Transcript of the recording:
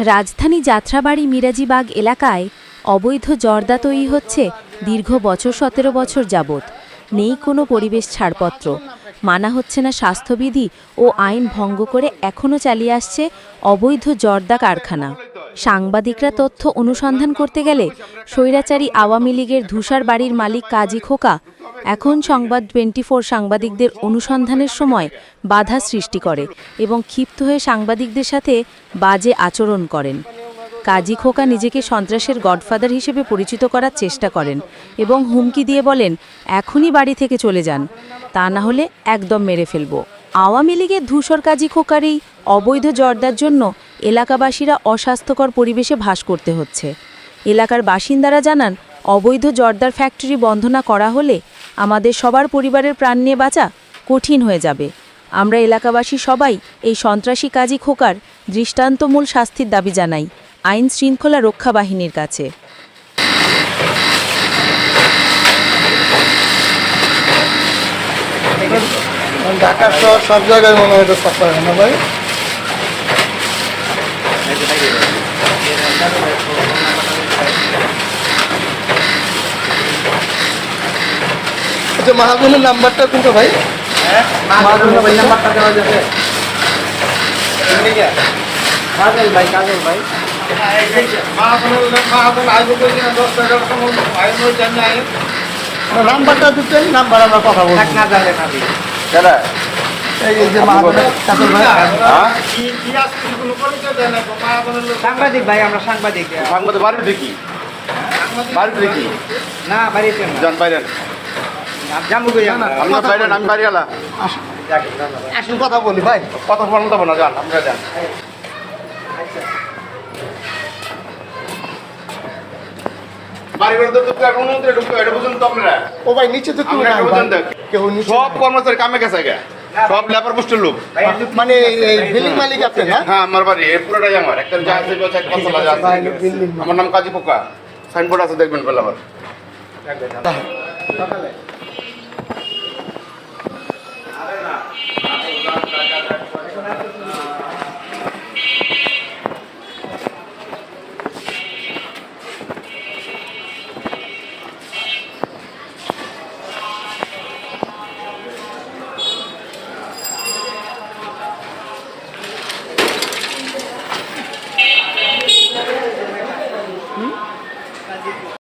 রাজধানী যাত্রাবাড়ি মিরাজিবাগ এলাকায় অবৈধ জর্দা তৈরি হচ্ছে দীর্ঘ বছর সতেরো বছর যাবৎ। নেই কোনো পরিবেশ ছাড়পত্র। মানা হচ্ছে না স্বাস্থ্যবিধি ও আইন ভঙ্গ করে এখনও চালিয়ে আসছে অবৈধ জর্দা কারখানা। সাংবাদিকরা তথ্য অনুসন্ধান করতে গেলে স্বৈরাচারী আওয়ামী লীগের ধূসার বাড়ির মালিক কাজী খোকা এখন সংবাদ টোয়েন্টি ফোর সাংবাদিকদের অনুসন্ধানের সময় বাধা সৃষ্টি করে এবং ক্ষিপ্ত হয়ে সাংবাদিকদের সাথে বাজে আচরণ করেন। কাজী খোকা নিজেকে সন্ত্রাসের গডফাদার হিসেবে পরিচিত করার চেষ্টা করেন এবং হুমকি দিয়ে বলেন, এখনই বাড়ি থেকে চলে যান। তা না হলে একদম মেরে ফেলব। আওয়ামী লীগের ধূসর কাজী খোকার এই অবৈধ জর্দার জন্য এলাকাবাসীরা অস্বাস্থ্যকর পরিবেশে ভাস করতে হচ্ছে। এলাকার বাসিন্দারা জানান, অবৈধ জর্দার ফ্যাক্টরি বন্ধ না করা হলে আমাদের সবার পরিবারের প্রাণ নিয়ে বাঁচা কঠিন হয়ে যাবে। আমরা এলাকাবাসী সবাই এই সন্ত্রাসী কাজী খোকার দৃষ্টান্তমূল শাস্তির দাবি জানাই আইন শৃঙ্খলা রক্ষা বাহিনীর কাছে। ঢাকা সব জায়গায় মনে হয় আচ্ছা মাহাজনের নাম্বারটা কোনটা ভাই? মাহাজনের ভাই নাম্বারটা দেওয়া যাবে। কাজল ভাই কাজল ভাই। নাম্বারটা দিতেন নাম্বার আমরা কথা বলব। এই যে মাহাজনের কাজল ভাই। সাংবাদিক ভাই আমরা সাংবাদিক। সাংবাদিক বাড়ি দেখি বাড়ি দেখি না বাড়িতে না। যান বাইরে আমি কথা বলি। ভাই। কথা না যান যান। তো ও ভাই নিচে কেউ সব কর্মচারী কামে গেছে গে। সব লেবার পোস্টের লোক। মানে বিল্ডিং মালিক আপনি না? হ্যাঁ আমার বাড়ি পুরোটাই আমার। একটা আছে আছে আমার নাম কাজী পোকা। সাইনবোর্ড আছে দেখবেন পেলে আমার